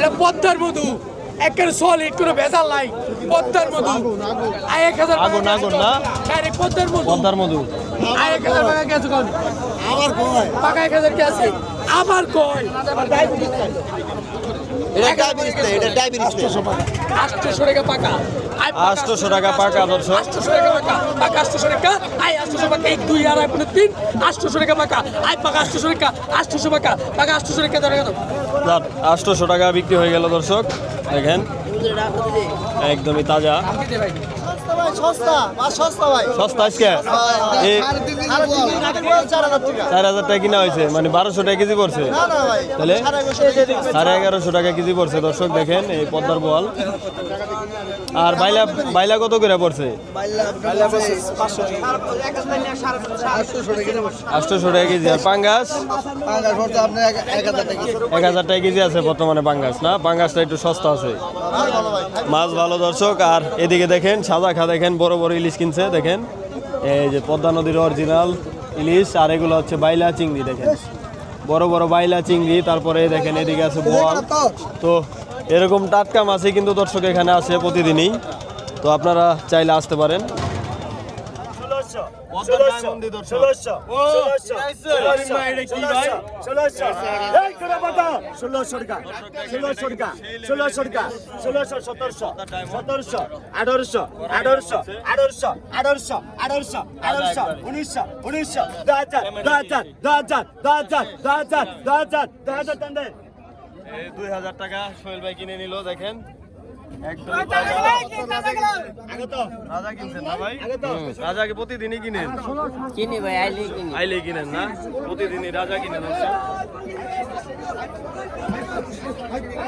এটা পদ্মার মধু একের সলিড কোনো ভেজাল নাই। পদ্মার মধু। আয় এক হাজার আগুন, আগুন না? ডাইরেক্ট পদ্মার মধু। পদ্মার মধু। আয় এক হাজার টাকা গেছে কোন আমার কয়? পাকা এক হাজার কে আছে? আবার কয়। এটা ডায়াবেটিস না এটা ডায়াবেটিস না আটশোশো টাকা। পাকা। পাকা 800 টাকা পাকা, টাকা পাকা টাকা। টাকা আই পাকা। টাকা পাকা পাকা আটশোশো টাকা ধরে গেল যাক, 800 টাকা বিক্রি হয়ে গেল দর্শক। দেখেন। একদমই তাজা। সস্তা আজকে? সাড়ে চার হাজার টাকা। চার হাজার টাকা কিনা হয়েছে মানে বারোশো টাকা কেজি পড়ছে। না না ভাই তাহলে? সাড়ে এগারোশো টাকা কেজি পড়ছে। দর্শক দেখেন এই পদ্মার বল। আর বাইলা বাইলা কত করে পড়ছে? আটশোশো টাকা কেজি। আর পাঙ্গাস? এক হাজার টাকা এক হাজার টাকা কেজি আছে বর্তমানে পাঙ্গাস না? পাঙ্গাসটা একটু সস্তা আছে। মাছ ভালো দর্শক। আর এদিকে দেখেন সাদা খা দেখেন বড় বড় ইলিশ কিনছে, দেখেন। এই যে পদ্মা নদীর অরিজিনাল ইলিশ, আর এগুলো হচ্ছে বাইলা চিংড়ি, দেখেন। বড় বড় বাইলা চিংড়ি, তারপরে দেখেন এদিকে আছে বোয়াল তো এরকম টাটকা মাছই কিন্তু দর্শক এখানে আসে প্রতিদিনই। তো আপনারা চাইলে আসতে পারেন। আঠারোশো আঠারোশো আঠারোশো আঠারোশো আঠারোশো আঠারোশো উনিশশো উনিশশো দু হাজার দু হাজার দু হাজার দু হাজার দু হাজার দু হাজার দু হাজার দুই হাজার টাকা সোহেল ভাই কিনে নিল দেখেন। রাজা কিনছেন না ভাই? রাজাকে প্রতিদিনই কিনেন। কিনি ভাই আইলে কিনি। আইলে কিনেন না? প্রতিদিনই রাজা কিনেন